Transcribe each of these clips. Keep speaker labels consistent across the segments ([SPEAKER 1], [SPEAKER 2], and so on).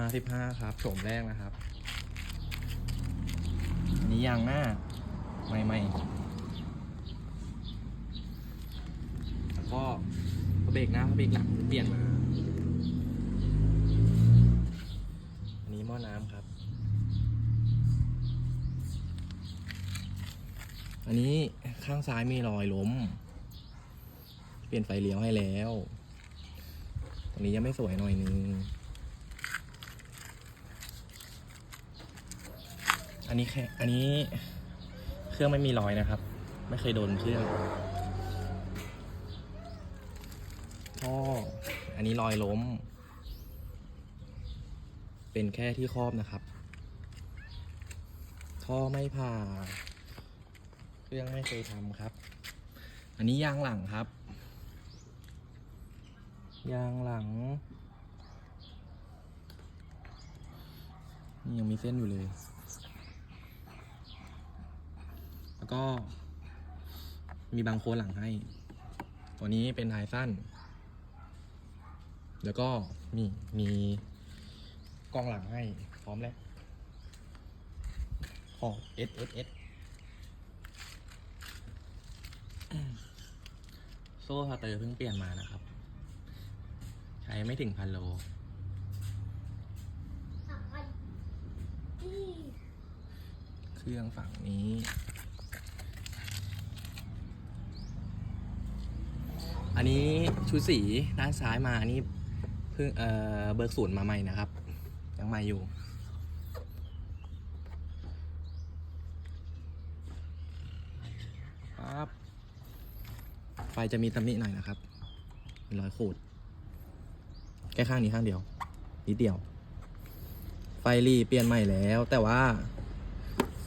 [SPEAKER 1] R15 ครับโฉมแรกนะครับ อันนี้ยางหน้าไม่ไม่แล้วก็พเบรกหน้าพระเบรกหลังเปลี่ยนมา อันนี้หม้อน้ำครับ อันนี้ข้างซ้ายมีรอยล้ม เปลี่ยนไฟเลี้ยวให้แล้ว ตรงนี้ยังไม่สวยหน่อยนึง อันนี้แค่อันนี้เครื่องไม่มีรอยนะครับ ไม่เคยโดนเครื่องท่ออันนี้รอยล้ม เป็นแค่ที่ครอบนะครับ ท่อไม่ผ่า เครื่องไม่เคยทำครับ อันนี้ยางหลังครับ ยางหลังนี่ยังมีเส้นอยู่เลย แล้ว ก็มีบางโคนหลังให้ ตัวนี้เป็นท้ายสั้น แล้วก็มีมีกล้องหลังให้ พร้อมแล้วขอบ S S S โซ่สเตอร์เพิ่งเปลี่ยนมานะครับ ใช้ไม่ถึงพันโลเครื่องฝั่งนี้ อันนี้ชุดสีด้านซ้ายมาอันนี้เพิ่งเอ่อเบิกศูนย์มาใหม่นะครับ ยังใหม่อยู่ ครับ ไฟจะมีตำหนิหน่อยนะครับ มีรอยขูด แค่ข้างนี้ข้างเดียว นิดเดียว ไฟรีเปลี่ยนใหม่แล้ว แต่ว่า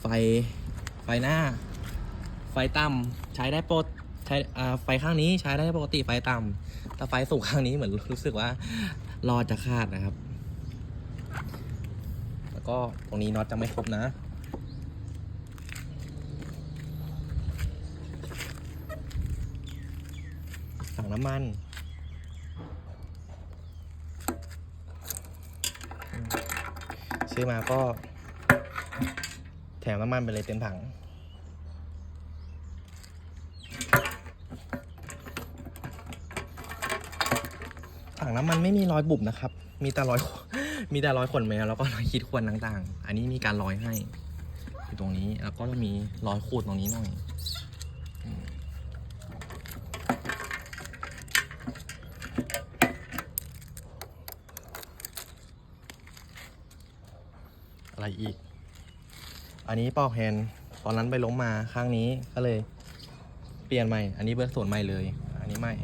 [SPEAKER 1] ไฟ ไฟหน้า ไฟต่ำใช้ได้ปกติ ใช้ไฟข้างนี้ใช้ได้ปกติไฟต่ำแต่ไฟสูงข้างนี้เหมือนรู้สึกว่ารอจะขาดนะครับ แล้วก็ตรงนี้น็อตจะไม่ครบนะถังน้ำมันซื้อมาก็แถมน้ำมันไปเลยเต็มถัง ถังน้ำมันไม่มีรอยบุบนะครับ มีแต่รอย มีแต่รอยขนแมวแล้วก็รอยขีดข่วนต่างๆ อันนี้มีการรอยให้อยู่ตรงนี้แล้วก็มีรอยขูดตรงนี้หน่อยอะไรอีก อันนี้ป่าแฮนตอนนั้นไปล้มมาข้างนี้ก็เลย เปลี่ยนใหม่ อันนี้เบิร์ส่วนใหม่เลย อันนี้ใหม่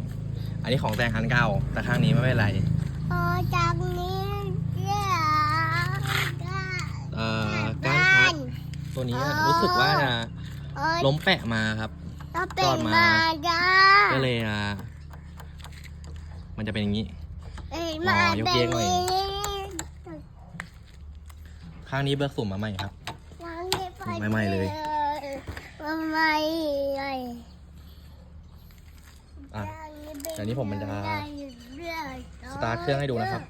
[SPEAKER 1] อันนี้ของแต่งคันเก่าแต่ข้างนี้ไม่เป็นไร
[SPEAKER 2] พอจากนี้เรียกได้
[SPEAKER 1] เอ่อการชัดตัวนี้รู้สึกว่าจะ
[SPEAKER 2] เอ้ย
[SPEAKER 1] ล้มแปะมาครับ
[SPEAKER 2] เราเป็
[SPEAKER 1] จ
[SPEAKER 2] น
[SPEAKER 1] อดมา
[SPEAKER 2] มาจ้า
[SPEAKER 1] ก็เลยอะมันจะเป็นอย่างนี้
[SPEAKER 2] เอ้ยมา
[SPEAKER 1] อ๋อยก
[SPEAKER 2] เป็
[SPEAKER 1] เย
[SPEAKER 2] น
[SPEAKER 1] กหน่อย
[SPEAKER 2] นี้
[SPEAKER 1] ข้างนี้เบิร์ส่วนมาใหม่ครับ
[SPEAKER 2] ล้างให้พอ
[SPEAKER 1] ใหม่ๆเลย
[SPEAKER 2] มาใหม่เลย
[SPEAKER 1] อะ เดี๋ยวนี้ผมมันจะสตาร์ทเครื่องให้ดูนะครับ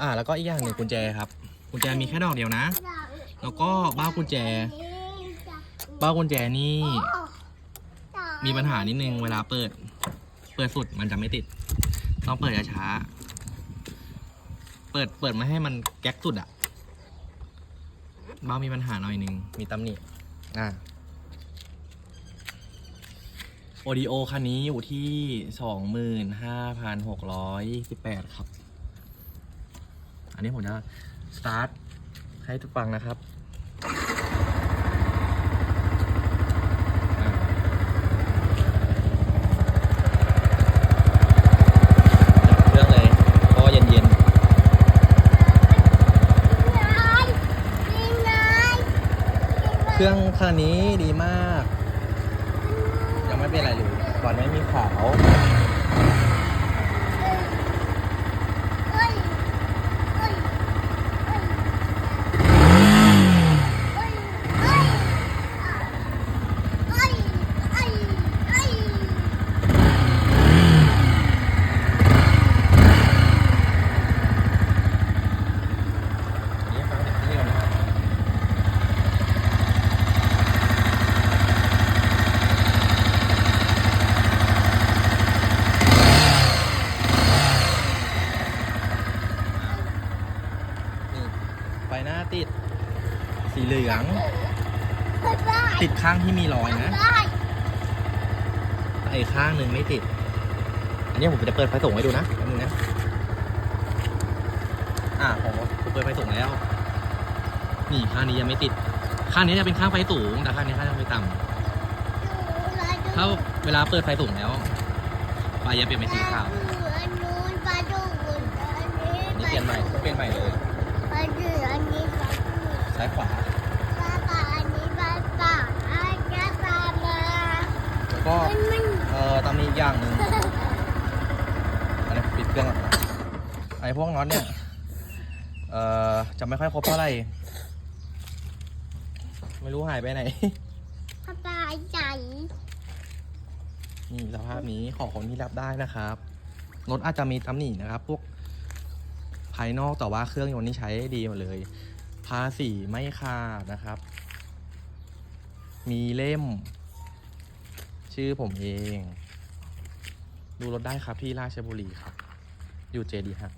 [SPEAKER 1] อ่า แล้วก็อีกอย่างหนึ่งกุญแจครับ กุญแจมีแค่ดอกเดียวนะ แล้วก็บ้ากุญแจ บ้ากุญแจนี่ มีปัญหานิดนึงเวลาเปิด เปิดสุดมันจะไม่ติด ต้องเปิดช้า เปิด เปิดมาให้มันแก๊กสุดอะบ้ามีปัญหาหน่อยนึง มีตำหนิ อ่า โอดีโอคันนี้อยู่ที่สองหมื่นห้าพันหกร้อยสิบแปดครับ อันนี้ผมจะสตาร์ทให้ทุกฟังนะครับอ่าดับเครื่องเลยเพราะว่าเย็น
[SPEAKER 2] นี่ไง
[SPEAKER 1] ๆเครื่องคันนี้ดีมากยังไม่ เป็นไรเลยก่อนไม่มีขาว
[SPEAKER 2] เอ้ยเอ้ยเอ้ย
[SPEAKER 1] ติด สีเหลือง
[SPEAKER 2] ได้
[SPEAKER 1] ติดข้างที่มีรอยนะ
[SPEAKER 2] ได้
[SPEAKER 1] แต่อีกข้างหนึ่งไม่ติด อันนี้ผมจะเปิดไฟส่งให้ดูนะแป๊บนึงนะ อ่าผมผมเปิดไฟส่งแล้ว นี่ข้างนี้ยังไม่ติด ข้างนี้จะเป็นข้างไฟสูง แต่ข้างนี้ข้างไฟต่ำถ้าเวลาเปิดไฟสูงแล้วไฟจะเปลี่ยนเป็นสีขาว
[SPEAKER 2] อันนู้นปลาดุกอันนี้
[SPEAKER 1] อันนี้เปลี่ยนใหม่เปลี่ยนใหม่เลย
[SPEAKER 2] ปลาดุกอันนี้ปลาดุก
[SPEAKER 1] ซ้ายขวา
[SPEAKER 2] ปลาปลาอันนี้ปลาปลาอันนี้ปลามา
[SPEAKER 1] แล้วก็
[SPEAKER 2] มันมัน
[SPEAKER 1] เอ่อตามนี้อีกอย่างหนึ่งอันนี้ปิดเครื่องก่อนนะไอ้พวกน็อตเนี่ยเอ่อจะไม่ค่อยครบเท่าไหร่ไม่รู้หายไปไหน
[SPEAKER 2] ปลาปลาใหญ่
[SPEAKER 1] นี่สภาพนี้ของคนที่รับได้นะครับรถอาจจะมีตำหนินะครับ พวกภายนอกแต่ว่าเครื่องยนต์นี่ใช้ได้ดีหมดเลย ภาษีไม่ขาดนะครับ มีเล่ม ชื่อผมเอง ดูรถได้ครับที่ราชบุรีครับ อยู่เจดีฮับ